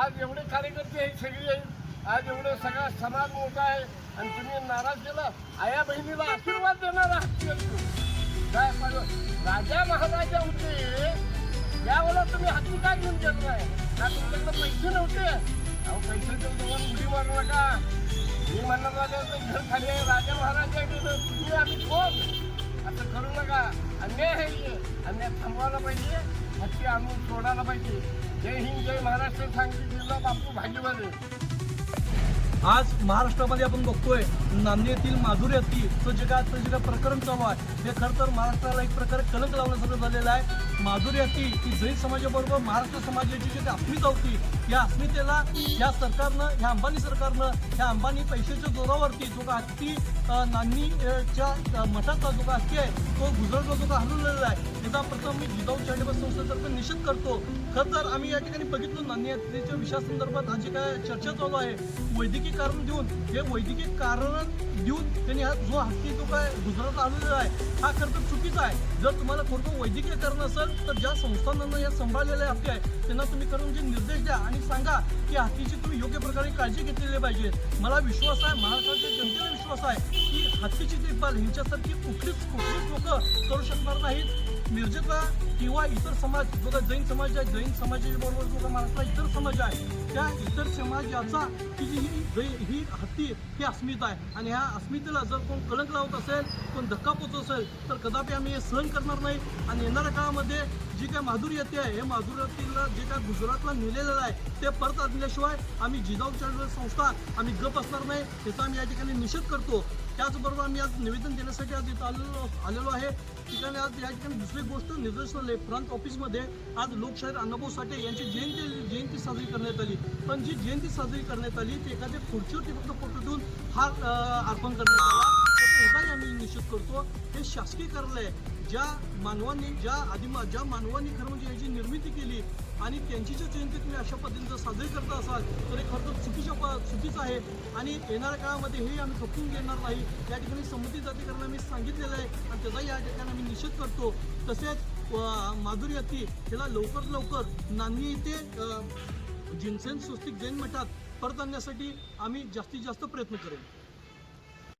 आज एवढे कार्यकर्ते आहेत सगळे. आज एवढं सगळा समाज मोठा आहे. आणि तुम्ही नाराज केला आया बहिणीला आशीर्वाद देणारा काय राजा महाराजा होते. त्यावेळेला तुम्ही हाती काय घेऊन गेलो आहे का तुमच्याकडे पैसे नव्हते? अहो पैसे देऊन तुम्हाला उडी मारू नका. मी म्हणणार राजा घर खाली आहे. राजा महाराजा हत्ती आणून सोडायला पाहिजे. जय हिंद जय महाराष्ट्र जिल्हा बापू भाजीवाले आज महाराष्ट्रामध्ये आपण बघतोय नांदेड येथील माधुरी हत्तीचं जे काय आजचं जे काय प्रकरण चालू आहे. हे खरं तर महाराष्ट्राला एक प्रकारे कलंक लावण्यासारखं झालेलं आहे. माधुरी हत्ती ही जैन समाजाबरोबर महाराष्ट्र समाजाची जी काही अस्मिता होती या अस्मितेला या सरकारनं ह्या अंबानी सरकारनं ह्या अंबानी पैशाच्या जोरावरती जो का हत्ती नांदीच्या मठाचा जो का हत्ती आहे तो गुजरातला जो का हरवलेला आहे त्याचा प्रथम मी जिजाऊ चॅरिटेबल संस्थेतर्फे निषेध करतो. खरं तर आम्ही या ठिकाणी बघितलो नांदी हत्तीच्या विषयासंदर्भात आज जे काय चर्चा चालू आहे. वैद्यकीय कारण देऊन हे वैद्यकीय कारण देऊन त्यांनी हा जो हत्ती जो काय गुजरात आलेला आहे हा खरं तर चुकीचा आहे. जर तुम्हाला कोणतं वैद्यकीय कारण असेल तर ज्या संस्थांना या सांभाळलेल्या हत्ती आहे त्यांना तुम्ही करून जे निर्देश द्या आणि सांगा की हत्तीची तुम्ही योग्य प्रकारे काळजी घेतलेली पाहिजे. मला विश्वास आहे महाराष्ट्राच्या जनतेला विश्वास आहे की हत्तीची देखभाल ह्यांच्यासारखी कुठलीच कुठलीच लोक करू शकणार नाहीत. मिरजेचा किंवा इतर समाज जो जैन समाज आहे जैन समाजाबरोबर जो काही महाराष्ट्रात इतर समाज आहे त्या इतर समाजाचा की जी ही जै ही हत्ती ही अस्मिता आहे. आणि ह्या अस्मितेला जर कोण कलंक लावत असेल कोण धक्का पोचत असेल तर कदापि आम्ही हे सहन करणार नाही. आणि येणाऱ्या काळामध्ये जी काय माधुरी येते आहे हे माधुर्यतीला जे काय गुजरातला नेलेलं आहे ते परत आणल्याशिवाय आम्ही जिजाऊ चॅरिटेबल संस्था आम्ही गप असणार नाही. याचा आम्ही या ठिकाणी निषेध करतो. त्याचबरोबर आम्ही आज निवेदन देण्यासाठी आज इथं आलेलो आलेलो आहे. ठिकाणी आज या ठिकाणी दुसरी गोष्ट निदर्शन आहे. प्रांत ऑफिसमध्ये आज लोकशाहीर अण्णाभाऊ साठे यांची जयंती जयंती साजरी करण्यात आली. पण जी जयंती साजरी करण्यात आली ती एखाद्या खुर्चीवरती फक्त फोटो देऊन हा अर्पण करण्यात आला. निषेध निश्चित करतो. हे शासकीय कार्यालय आहे. ज्या मानवांनी ज्या आदिमा ज्या मानवांनी खरं म्हणजे याची निर्मिती केली आणि त्यांची जर जयंती तुम्ही अशा पद्धतीनं साजरी करता असाल तर हे खरं तर चुकीच्या प- चुकीचं आहे. आणि येणाऱ्या काळामध्ये हे आम्ही खपवून घेणार नाही. या ठिकाणी संबंधित जातीकरण आम्ही सांगितलेलं आहे आणि त्याचाही या ठिकाणी आम्ही निषेध करतो. तसेच माधुरी हत्ती हिला लवकर लवकर नांदी इथे जिन्सेन जिनसेन स्वस्तिक जैन मठात परत आणण्यासाठी आम्ही जास्तीत जास्त प्रयत्न करेल